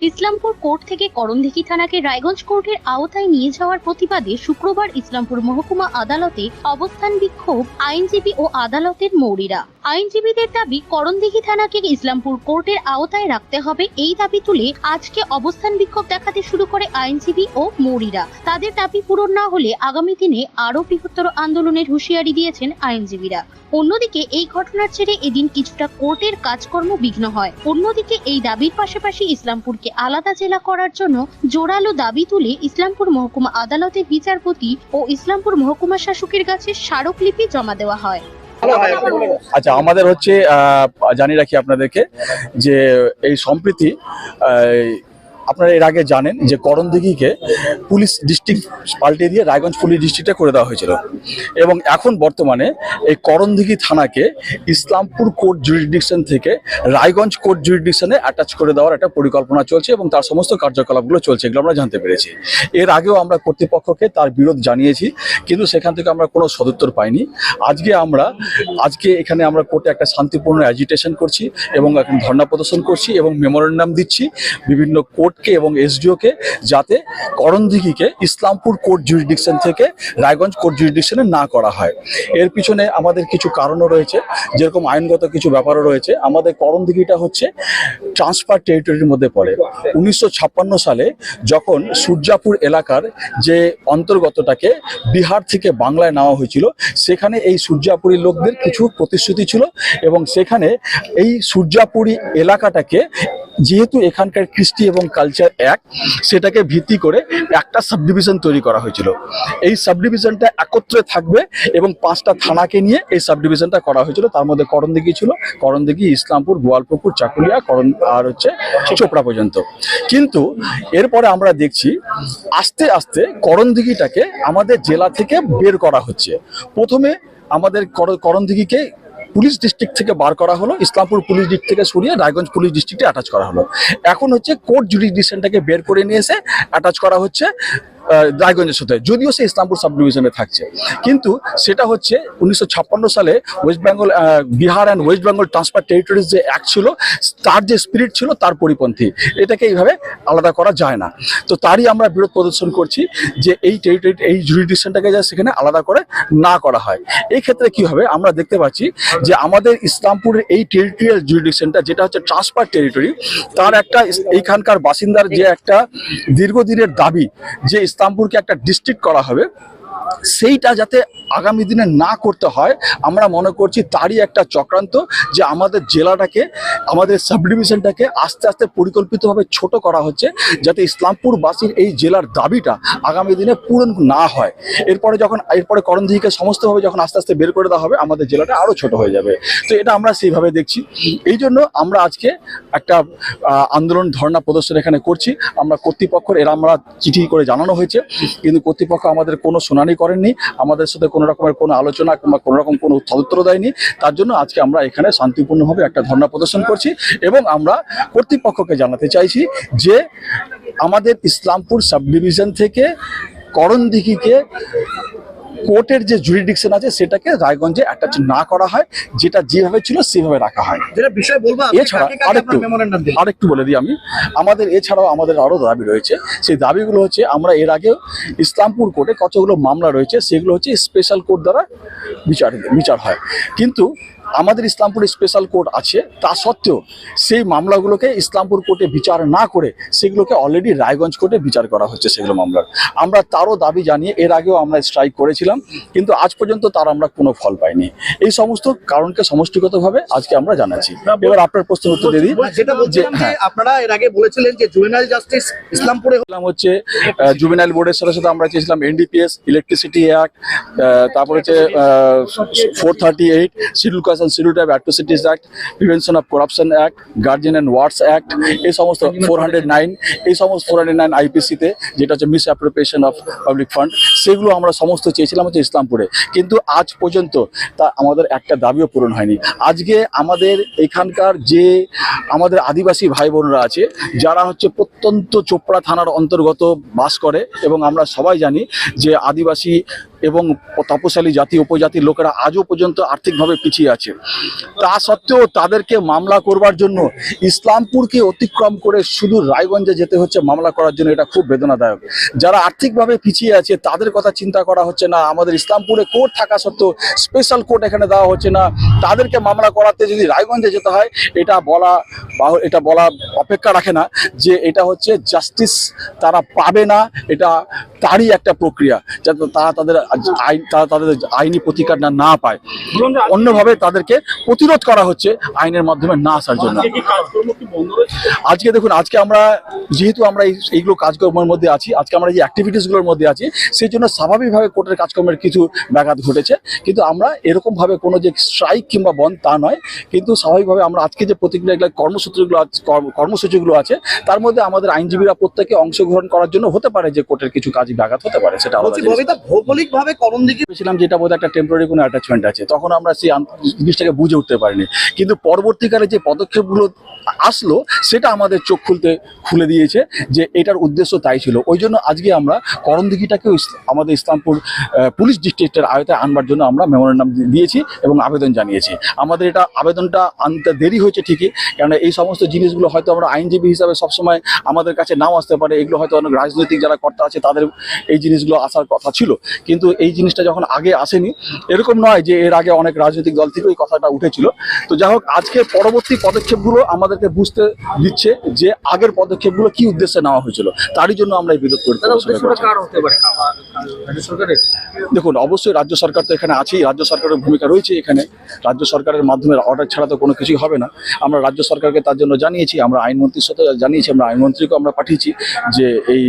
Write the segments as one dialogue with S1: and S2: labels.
S1: Islampur court থেকে করণদিঘি থানাকে রায়গঞ্জ কোর্টের আওতায় নিয়ে যাওয়ার প্রতিবাদে শুক্রবার ইসলামপুর মহকুমা আদালতে অবস্থান বিক্ষোভ আইনজীবী ও আদালতের মৌরিরা। আইনজীবীদের দাবি, করণদিঘি থানাকে ইসলামপুর কোর্টের আওতায় রাখতে হবে। এই দাবি তুলে আজকে অবস্থান বিক্ষোভ দেখাতে শুরু করে আইনজীবী ও মৌরিরা। তাদের দাবি পূরণ না হলে আগামী দিনে আরও বৃহত্তর আন্দোলনের হুঁশিয়ারি দিয়েছেন আইনজীবীরা। অন্যদিকে এই ঘটনার ছেড়ে এদিন কিছুটা কোর্টের কাজকর্ম বিঘ্ন হয়। অন্যদিকে এই দাবির পাশাপাশি ইসলামপুরকে আলাদা জেলা করার জন্য জোরালো দাবি তুলে ইসলামপুর মহকুমা আদালতের বিচারপতি ও ইসলামপুর মহকুমা শাসকের কাছে স্মারকলিপি জমা দেওয়া হয়।
S2: আচ্ছা আমাদের হচ্ছে জানি জানিয়ে রাখি আপনাদেরকে যে এই সম্প্রীতি আপনারা এর আগে জানেন যে করণদিঘিকে পুলিশ ডিস্ট্রিক্ট পাল্টে দিয়ে রায়গঞ্জ পুলিশ ডিস্ট্রিক্টে করে দেওয়া হয়েছিল। এবং এখন বর্তমানে এই করণদিঘি থানাকে ইসলামপুর কোর্ট জুরিডিকশন থেকে রায়গঞ্জ কোর্ট জুরিডিকশনে অ্যাটাচ করে দেওয়ার একটা পরিকল্পনা চলছে এবং তার সমস্ত কার্যকলাপগুলো চলছে, এগুলো আমরা জানতে পেরেছি। এর আগেও আমরা কর্তৃপক্ষকে তার বিরোধ জানিয়েছি, কিন্তু সেখান থেকে আমরা কোনো সদুত্তর পাইনি। আজকে আমরা, আজকে এখানে আমরা কোর্টে একটা শান্তিপূর্ণ অ্যাজিটেশন করছি এবং এখন ধর্ণা প্রদর্শন করছি এবং মেমোরেন্ডাম দিচ্ছি। বিভিন্ন কোর্টকে এবং এসডিওকে যাতে করণদিঘিকে ইসলামপুর কোর্ট জুরিডিকশন থেকে রায়গঞ্জ কোর্ট জুরিডিকশনে না করা হয়। এর পিছনে আমাদের কিছু কারণও রয়েছে, যেরকম আইনগত কিছু ব্যাপারও রয়েছে। আমাদের করণদিঘিটা হচ্ছে ট্রান্সফার টেরিটরির মধ্যে পড়ে। উনিশশো ছাপ্পান্ন সালে যখন সূর্যাপুর এলাকার যে অন্তর্গতটাকে বিহার থেকে বাংলায় নেওয়া হয়েছিল, সেখানে এই সূর্যাপুরী লোকদের কিছু প্রতিশ্রুতি ছিল এবং সেখানে এই সূর্যাপুরী এলাকাটাকে যেহেতু এখানকার কৃষ্টি এবং কালচার এক, সেটাকে ভিত্তি করে একটা সাবডিভিশন তৈরি করা হয়েছিল। এই সাবডিভিশনটা একত্রে থাকবে এবং পাঁচটা থানাকে নিয়ে এই সাবডিভিশনটা করা হয়েছিল। তার মধ্যে করণদিঘি ছিল, করণদিঘি, ইসলামপুর, গোয়ালপুকুর, চাকুলিয়া, করণ, আর হচ্ছে চোপড়া পর্যন্ত। কিন্তু এরপরে আমরা দেখছি আস্তে আস্তে করণদিঘিটাকে আমাদের জেলা থেকে বের করা হচ্ছে। প্রথমে আমাদের কর- করণদিঘিকে পুলিশ ডিস্ট্রিক্ট থেকে বার করা হলো, ইসলামপুর পুলিশ ডিস্ট্রিক্ট থেকে সরিয়ে রায়গঞ্জ পুলিশ ডিস্ট্রিক্টে অ্যাটাচ করা হলো। এখন হচ্ছে কোর্ট জুডিশনটাকে বের করে নিয়ে এসে অ্যাটাচ করা হচ্ছে। রায়গঞ্জের সাথে। যদিও সে ইসলামপুর সাব ডিভিশনে থাকছে। কিন্তু সেটা হচ্ছে উনিশশো ছাপ্পান্ন সালে West Bengal Bihar and West Bengal transfer territories যে অ্যাক্ট ছিল, তার যে স্পিরিট ছিল, তার পরিপন্থী। এটাকে এইভাবে আলাদা করা যায় না। তো তারই আমরা বিরোধ প্রদর্শন করছি যে এই টেরিটরি এই জুরিডিকশনটাকে যা সেখানে আলাদা করে না করা হয়। এই ক্ষেত্রে কি হবে? আমরা দেখতে পাচ্ছি যে আমাদের ইসলামপুরের এই টেরিটোরিয়াল জুরিডিকশনটা যেটা হচ্ছে ট্রান্সফার টেরিটরি তার একটা এইখানকার বাসিন্দার যে একটা দীর্ঘদিনের দাবি, যে ইসলামপুরকে একটা ডিস্ট্রিক্ট করা হবে। সেইটা যাতে আগামী দিনে না করতে হয়, আমরা মনে করছি তারই একটা চক্রান্ত যে আমাদের জেলাটাকে, আমাদের সাবডিভিশনটাকে আস্তে আস্তে পরিকল্পিতভাবে ছোট করা হচ্ছে, যাতে ইসলামপুরবাসীর এই জেলার দাবিটা আগামী দিনে পূরণ না হয়। এরপরে যখন, এরপরে করণদিঘিকে সমস্তভাবে যখন আস্তে আস্তে বের করে দেওয়া হবে, আমাদের জেলাটা আরও ছোট হয়ে যাবে। তো এটা আমরা সেইভাবে দেখছি। এই জন্য আমরা আজকে একটা আন্দোলন ধর্ণা প্রদর্শন এখানে করছি। আমরা কর্তৃপক্ষের, এরা আমরা চিঠি করে জানানো হয়েছে। কিন্তু কর্তৃপক্ষ আমাদের কোনো শুনানি করেননি, আমাদের সাথে কোনো রকমের কোনো আলোচনা কিংবা কোনো রকম কোনো উত্তর দেয়নি। তার জন্য আজকে আমরা এখানে শান্তিপূর্ণভাবে একটা ধর্ণা প্রদর্শন করছি এবং আমরা কর্তৃপক্ষকে জানাতে চাইছি যে আমাদের ইসলামপুর সাব ডিভিশন থেকে করণদিঘিকে কোর্টের যে জুরিডিকশন আছে সেটাকে রায়গঞ্জে অ্যাটাচ না করা হয় যেটা যেভাবে ছিল সেভাবে রাখা হয়।
S3: যেটা বিষয় বলব
S2: এছাড়া
S3: আর একটু
S2: আরেকটু আরেকটু বলে দিই আমি। আমাদের এছাড়াও আমাদের আরও দাবি রয়েছে। সেই দাবিগুলো হচ্ছে আমরা এর আগে ইসলামপুর কোর্টে কতগুলো মামলা রয়েছে সেগুলো হচ্ছে স্পেশাল কোর্ট দ্বারা বিচার বিচার হয়। কিন্তু আমাদের ইসলামপুর স্পেশাল কোর্ট আছে। তা সত্ত্বেও সেই মামলাগুলোকে ইসলামপুর কোর্টে বিচার না করে সেগুলোকে অলরেডি রায়গঞ্জ কোর্টে বিচার করা হচ্ছে সেগুলো মামলার। আমরা তারও দাবি জানিয়ে এর আগেও আমরা স্ট্রাইক করেছিলাম কিন্তু আজ পর্যন্ত তার আমরা কোনো ফল পাইনি। এই সমস্ত কারণকে সমষ্টিগতভাবে আজকে আমরা জানাচ্ছি। এবার আপনার প্রশ্নের উত্তর দিয়ে দিই।
S3: যে
S2: হ্যাঁ।
S3: আপনারা এর আগে বলেছিলেন যে জুয়েনাল জাস্টিস ইসলামপুরে
S2: চেয়েছিলাম হচ্ছে জুভেনাইল বোর্ডের সাথে সাথে আমরা চেয়েছিলাম এনডিপিএস ইলেকট্রিসিটি অ্যাক্ট তারপর হচ্ছে four thirty eight schedule caste ক্রাইমিনাস and type atrocities act prevention of corruption act guardian and wards act এই সমস্ত ফোর হান্ড্রেড নাইন এই সমস্ত ফোর হান্ড্রেড নাইন আইপিসিতে যেটা হচ্ছে misappropriation of public fund সেগুলো আমরা সমস্ত চেয়েছিলাম হচ্ছে ইসলামপুরে। কিন্তু আজ পর্যন্ত তা আমাদের একটা দাবিও পূরণ হয়নি। আজকে আমাদের এখানকার যে আমাদের আদিবাসী ভাই বোনরা আছে, যারা হচ্ছে প্রত্যন্ত চোপড়া থানার অন্তর্গত বাস করে, এবং আমরা সবাই জানি যে আদিবাসী এবং তপশালী জাতি, উপজাতির লোকেরা আজও পর্যন্ত আর্থিকভাবে পিছিয়ে আছে। তা সত্ত্বেও তাদেরকে মামলা করবার জন্য ইসলামপুরকে অতিক্রম করে শুধু রায়গঞ্জে যেতে হচ্ছে, মামলা করার জন্য এটা খুব বেদনাদায়ক। যারা আর্থিকভাবে পিছিয়ে আছে, তাদের কথা চিন্তা করা হচ্ছে না। আমাদের ইসলামপুরে কোর্ট থাকা সত্ত্বেও স্পেশাল কোর্ট এখানে দেওয়া হচ্ছে না। তাদেরকে মামলা করাতে যদি রায়গঞ্জে যেতে হয়, এটা বলা বা- এটা বলা অপেক্ষা রাখে না যে এটা হচ্ছে জাস্টিস তারা পাবে না। এটা তারই একটা প্রক্রিয়া যাতে তারা তাদের আইন তারা তাদের আইনি প্রতিকার না না পায়। অন্যভাবে তাদেরকে প্রতিরোধ করা হচ্ছে আইনের মাধ্যমে না আসার জন্য। আজকে দেখুন আজকে আমরা যেহেতু আমরা এইগুলো কাজকর্মের মধ্যে আছি আজকে আমরা যে অ্যাক্টিভিটিসগুলোর মধ্যে আছি সেই জন্য স্বাভাবিকভাবে কোর্টের কাজকর্মের কিছু ব্যাঘাত ঘটেছে। কিন্তু আমরা এরকমভাবে কোনো যে স্ট্রাইক কিংবা বন্ধ তা নয়। কিন্তু স্বাভাবিকভাবে আমরা আজকে যে প্রতিক্রিয়াগুলো কর্মসূচিগুলো আছে- কর্মসূচিগুলো আছে তার মধ্যে আমাদের আইনজীবীরা প্রত্যেকে অংশগ্রহণ করার জন্য হতে পারে যে কোর্টের কিছু কাজে ব্যাঘাত হতে পারে সেটা
S3: ভৌগোলিক ভাবে করণদিঘি
S2: ভেবেছিলাম যে এটা বোধহয় একটা টেম্পোরারি কোনো অ্যাটাচমেন্ট আছে তখন আমরা সেই জিনিসটাকে বুঝে উঠতে পারিনি। কিন্তু পরবর্তীকালে যে পদক্ষেপগুলো আসলো সেটা আমাদের চোখ খুলতে খুলে দিয়েছে যে এটার উদ্দেশ্য তাই ছিল। ওই জন্য আজকে আমরা করণদিঘিটাকেও আমাদের ইসলামপুর পুলিশ ডিস্ট্রিক্টের আয়তায় আনবার জন্য আমরা মেমোরেন্ডাম দিয়েছি এবং আবেদন জানিয়েছি। আমাদের এটা আবেদনটা আনতে দেরি হয়েছে ঠিকই কেননা এই সমস্ত জিনিসগুলো হয়তো আমরা আইনজীবী হিসাবে সবসময় আমাদের কাছে নাও আসতে পারে। এগুলো হয়তো অনেক রাজনৈতিক যারা কর্তা আছে তাদের এই জিনিসগুলো আসার কথা ছিল। কিন্তু এই জিনিসটা যখন আগে আসেনি এরকম নয় যে এর আগে অনেক রাজনৈতিক দল থেকে এই কথাটা উঠেছিল। তো যাই হোক আজকে পরবর্তী পদক্ষেপগুলো আমাদেরকে বুঝতে দিচ্ছে যে আগের পদক্ষেপগুলো কি উদ্দেশ্যে নেওয়া হয়েছিল। তারই জন্য আমরা এই বিরোধ করতে দেখুন অবশ্যই রাজ্য সরকার তো এখানে আছেই। রাজ্য সরকারের ভূমিকা রয়েছে এখানে। রাজ্য সরকারের মাধ্যমে অর্ডার ছাড়া তো কোনো কিছুই হবে না। আমরা রাজ্য সরকারকে তার জন্য জানিয়েছি আমরা আইনমন্ত্রীর সাথে জানিয়েছি আমরা আইনমন্ত্রীকেও আমরা পাঠিয়েছি যে এই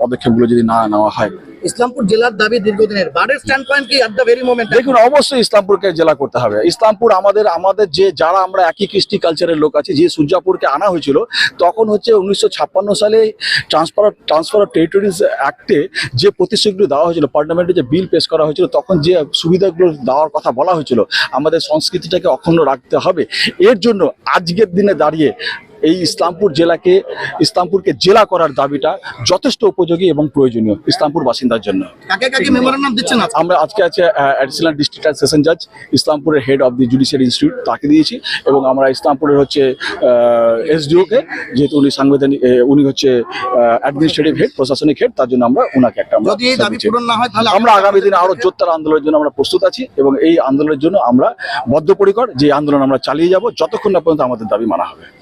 S2: পদক্ষেপগুলো যদি না নেওয়া হয়।
S3: ইসলামপুর জেলার দাবি দীর্ঘদিনের। বার্ডের স্ট্যান্ড পয়েন্ট কি অ্যাট দ্য ভেরি মোমেন্ট
S2: দেখুন অবশ্যই ইসলামপুরকে জেলা করতে হবে। ইসলামপুর আমাদের আমাদের যে যারা আমরা একই কৃষ্টি কালচারের লোক আছে যে সূর্যাপুরকে আনা হয়েছিল তখন হচ্ছে উনিশশো ছাপ্পান্ন সালে ট্রান্সফার ট্রান্সফার অফ টেরিটরিজ অ্যাক্টে যে প্রতিশ্রুতিগুলো দেওয়া হয়েছিল পার্লামেন্টে যে বিল পেশ করা হয়েছিল তখন যে সুবিধাগুলো দেওয়ার কথা বলা হয়েছিল আমাদের সংস্কৃতিটাকে অক্ষুণ্ণ রাখতে হবে। এর জন্য আজকের দিনে দাঁড়িয়ে এই ইসলামপুর জেলাকে ইসলামপুরকে জেলা করার দাবিটা যথেষ্ট উপযোগী এবং প্রয়োজনীয় ইসলামপুর বাসিন্দার জন্য? আমরা আজকে আছে অ্যাডিশনাল ডিস্ট্রিক্ট সেশন জাজ ইসলামপুরের head of the judiciary institute তাকে দিয়েছি এবং আমরা ইসলামপুরের হচ্ছে এসডিওকে যেহেতু উনি সাংবিধানিক উনি হচ্ছে অ্যাডমিনিস্ট্রেটিভ হেড প্রশাসনিক হেড তার জন্য আমরা ওনাকে একটা আমরা আগামী দিনে আরও জোরদার আন্দোলনের জন্য আমরা প্রস্তুত আছি এবং এই আন্দোলনের জন্য আমরা বদ্ধপরিকর যে আন্দোলন আমরা চালিয়ে যাব যতক্ষণ না পর্যন্ত আমাদের দাবি মানা হবে।